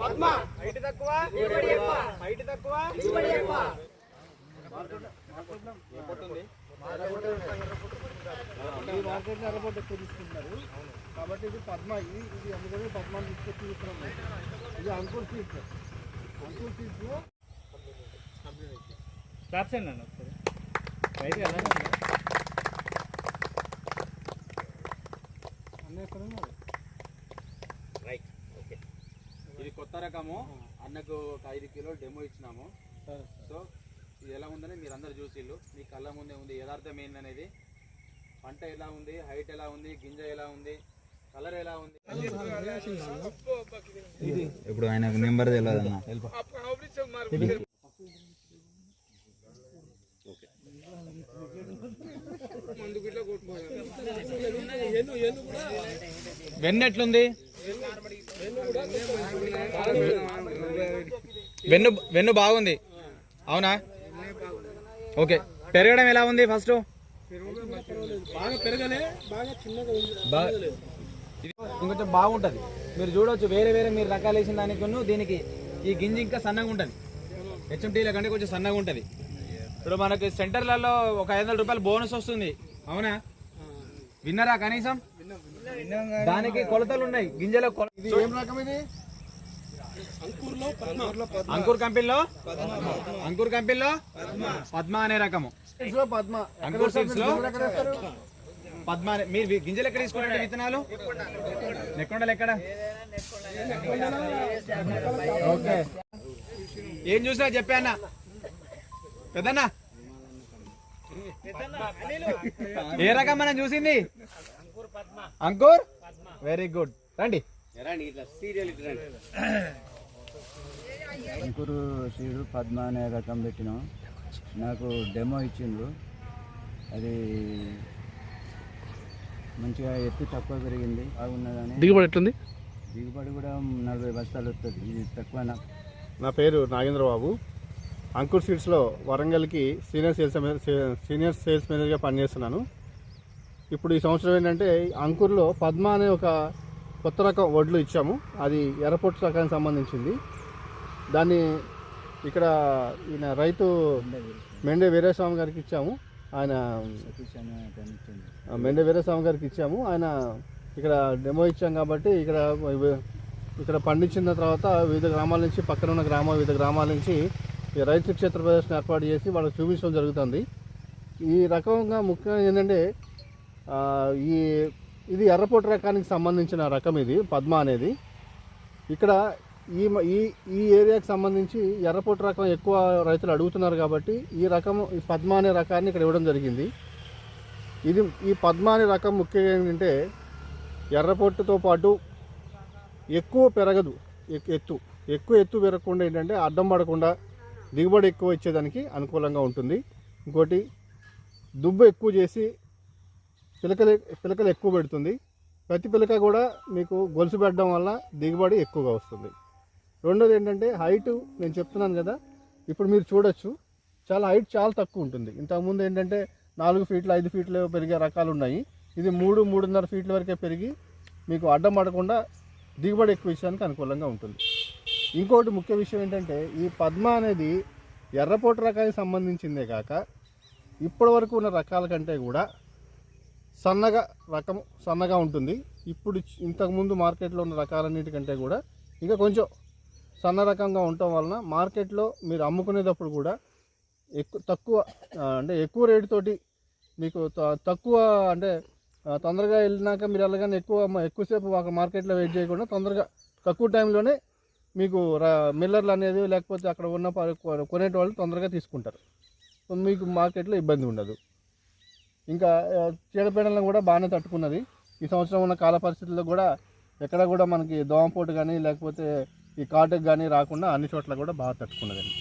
Padma. Height తక్కువ. Height తక్కువ. తీసుకుంటున్నారు కాబట్టి ఇది పద్మ ఇది ఇది అందుకని పద్మాన్ని తీసుకొచ్చి ఇది అంకుల్ సీట్ అంకుల్ సీట్లో కంప్లీట్ అయిపోయింది ఒకసారి రైట్ ఇది కొత్త రకము. అన్నకు ఒక ఐదు కిలో డెమో ఇచ్చినాము. సో ఇది ఎలా ఉందని మీరు అందరు చూసిళ్ళు. మీ కళ్ళ ముందే ఉంది. యథార్థం ఏందనేది? పంట ఎలా ఉంది? హైట్ ఎలా ఉంది? గింజ ఎలా ఉంది? కలర్ ఎలా ఉంది? ఇప్పుడు ఆయనకు నెంబర్ తెలియదు అన్న వెన్ను ఎట్లుంది? వెన్ను వెన్ను బాగుంది. అవునా? ఓకే. పెరగడం ఎలా ఉంది ఫస్ట్? ఇంకొంచెం బాగుంటుంది. మీరు చూడవచ్చు వేరే వేరే మీరు రకాలు వేసిన దానికి దీనికి ఈ గింజ ఇంకా సన్నగా ఉంటుంది. హెచ్ఎంటీల కంటే కొంచెం సన్నగా ఉంటుంది. ఇప్పుడు మనకి సెంటర్లలో ఒక ఐదు వందల రూపాయలు బోనస్ వస్తుంది. అవునా? విన్నరా కనీసం? దానికి కొలతలు ఉన్నాయి. గింజల ఇది ఏం రకం ఇది? అంకుర్లో పద్మ అంకుర్ కంపెనీలో? అంకుర్ కంపెనీలో? పద్మ అనే రకము. పద్మ. అంకుర్ సీడ్స్లో పద్మ మీరు గింజలు ఎక్కడ తీసుకున్నారండి విత్తనాలు? నెక్కొండలు ఎక్కడ? ఓకే. ఏం చూసినా చెప్పా పెద్దన్న. ఏ రకం మనం చూసింది? అంకుర్? వెరీ గుడ్ రండి. అంకురు సీడు పద్మ అనే రకం పెట్టినాం. నాకు డెమో ఇచ్చిండ్రు. అది మంచిగా ఎత్తు తక్కువ పెరిగింది. బాగున్నదని. దిగుబడి ఎట్లుంది? దిగుబడి కూడా నలభై బస్తాలు వస్తుంది ఇది తక్కువ నా పేరు నాగేంద్రబాబు. అంకుర్ సీడ్స్లో వరంగల్కి senior sales manager senior sales మేనేజర్గా పనిచేస్తున్నాను. ఇప్పుడు ఈ సంవత్సరం ఏంటంటే అంకుర్లో పద్మ అనే ఒక కొత్త రకం వడ్లు ఇచ్చాము. అది ఎర్రపొట్టు రకానికి సంబంధించింది. దాన్ని ఇక్కడ ఈయన రైతు మెండే వీరేస్వామి గారికి ఇచ్చాము. ఆయన మెండే వీరేస్వామి గారికి ఇచ్చాము. ఆయన ఇక్కడ డెమో ఇచ్చాం కాబట్టి ఇక్కడ ఇక్కడ పండించిన తర్వాత వివిధ గ్రామాల నుంచి పక్కన ఉన్న గ్రామ వివిధ గ్రామాల నుంచి ఈ రైతు క్షేత్ర ప్రదర్శన ఏర్పాటు చేసి వాళ్ళకి చూపించడం జరుగుతుంది. ఈ రకంగా ముఖ్యంగా ఏంటంటే ఈ ఇది ఎర్రపోటు రకానికి సంబంధించిన రకం ఇది పద్మ అనేది. ఇక్కడ ఈ మ- ఈ ఈ ఏరియాకి సంబంధించి ఎర్రపోటు రకం ఎక్కువ రైతులు అడుగుతున్నారు కాబట్టి ఈ రకం ఈ పద్మ అనే రకాన్ని ఇక్కడ ఇవ్వడం జరిగింది. ఇది ఈ పద్మ అనే రకం ముఖ్యంగా ఏంటంటే ఎర్రపొట్టుతో పాటు ఎక్కువ పెరగదు ఎక్- ఎత్తు. ఎక్కువ ఎత్తు పెరగకుండా ఏంటంటే అడ్డం పడకుండా దిగుబడి ఎక్కువ ఇచ్చేదానికి అనుకూలంగా ఉంటుంది. ఇంకోటి దుబ్బు ఎక్కువ చేసి పిలకలు పిలకలు ఎక్కువ పెడుతుంది. ప్రతి పిలక కూడా మీకు గొలుసు పెట్టడం వల్ల దిగుబడి ఎక్కువగా వస్తుంది. రెండోది ఏంటంటే హైట్ నేను చెప్తున్నాను కదా ఇప్పుడు మీరు చూడొచ్చు చాలా హైట్ చాలా తక్కువ ఉంటుంది. ఇంతకుముందు ఏంటంటే నాలుగు ఫీట్లు ఐదు ఫీట్లు పెరిగే రకాలు ఉన్నాయి. ఇది మూడు మూడున్నర ఫీట్ల వరకే పెరిగి మీకు అడ్డం పడకుండా దిగుబడి ఎక్కువ ఇచ్చడానికి అనుకూలంగా ఉంటుంది. ఇంకోటి ముఖ్య విషయం ఏంటంటే ఈ పద్మ అనేది ఎర్రపోటు రకానికి సంబంధించిందే కాక ఇప్పటి వరకు ఉన్న రకాల కంటే కూడా సన్నగా రకం సన్నగా ఉంటుంది. ఇప్పుడు ఇంతకుముందు మార్కెట్లో ఉన్న రకాలన్నిటికంటే కూడా ఇంకా కొంచెం సన్న రకంగా ఉండటం వలన మార్కెట్లో మీరు అమ్ముకునేటప్పుడు కూడా ఎక్కువ తక్కువ అంటే ఎక్కువ రేటుతోటి మీకు తక్కువ అంటే తొందరగా వెళ్ళినాక మీరు వెళ్ళగానే ఎక్కువ ఎక్కువసేపు ఒక మార్కెట్లో వెయిట్ చేయకుండా తొందరగా తక్కువ టైంలోనే మీకు మిల్లర్లు అనేది లేకపోతే అక్కడ ఉన్న ప- కొనేటోళ్ళు తొందరగా తీసుకుంటారు. మీకు మార్కెట్లో ఇబ్బంది ఉండదు. ఇంకా చీడపీడలను కూడా బాగానే తట్టుకున్నది. ఈ సంవత్సరం ఉన్న కాల పరిస్థితుల్లో కూడా ఎక్కడ కూడా మనకి దోమపోటు కానీ లేకపోతే ఈ కాటుకు కానీ రాకుండా అన్ని చోట్ల కూడా బాగా తట్టుకున్నదండి.